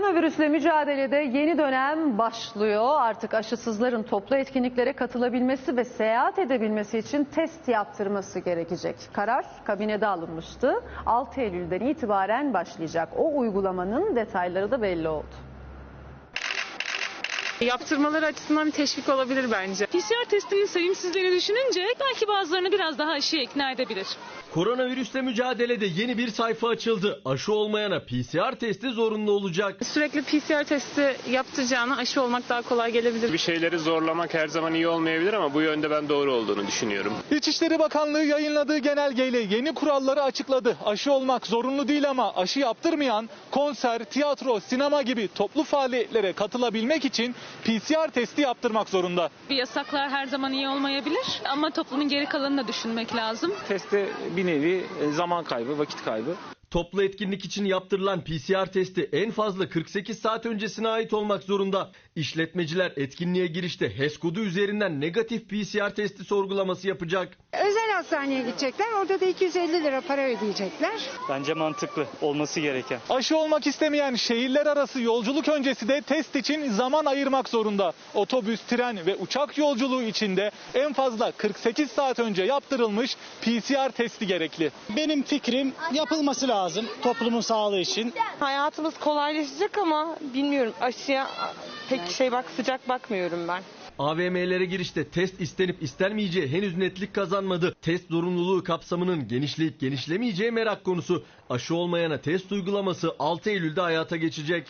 Koronavirüsle mücadelede yeni dönem başlıyor. Artık aşısızların toplu etkinliklere katılabilmesi ve seyahat edebilmesi için test yaptırması gerekecek. Karar kabinede alınmıştı. 6 Eylül'den itibaren başlayacak. O uygulamanın detayları da belli oldu. Yaptırmaları açısından bir teşvik olabilir bence. PCR testinin sayımsızlığını düşününce belki bazılarını biraz daha aşıya ikna edebilir. Koronavirüsle mücadelede yeni bir sayfa açıldı. Aşı olmayana PCR testi zorunlu olacak. Sürekli PCR testi yaptıracağına aşı olmak daha kolay gelebilir. Bir şeyleri zorlamak her zaman iyi olmayabilir ama bu yönde ben doğru olduğunu düşünüyorum. İçişleri Bakanlığı yayınladığı genelgeyle yeni kuralları açıkladı. Aşı olmak zorunlu değil ama aşı yaptırmayan konser, tiyatro, sinema gibi toplu faaliyetlere katılabilmek için PCR testi yaptırmak zorunda. Bir yasaklar her zaman iyi olmayabilir ama toplumun geri kalanını da düşünmek lazım. Teste bir nevi e, zaman kaybı, vakit kaybı. Toplu etkinlik için yaptırılan PCR testi en fazla 48 saat öncesine ait olmak zorunda. İşletmeciler etkinliğe girişte HES kodu üzerinden negatif PCR testi sorgulaması yapacak. Özel hastaneye gidecekler. Orada da 250 lira para ödeyecekler. Bence mantıklı olması gereken. Aşı olmak istemeyen şehirler arası yolculuk öncesi de test için zaman ayırmak zorunda. Otobüs, tren ve uçak yolculuğu için de en fazla 48 saat önce yaptırılmış PCR testi gerekli. Benim fikrim yapılması lazım toplumun sağlığı için. Hayatımız kolaylaşacak ama bilmiyorum aşıya pek şey bak sıcak bakmıyorum ben. AVM'lere girişte test istenip istenmeyeceği henüz netlik kazanmadı. Test zorunluluğu kapsamının genişleyip genişlemeyeceği merak konusu. Aşı olmayana test uygulaması 6 Eylül'de hayata geçecek.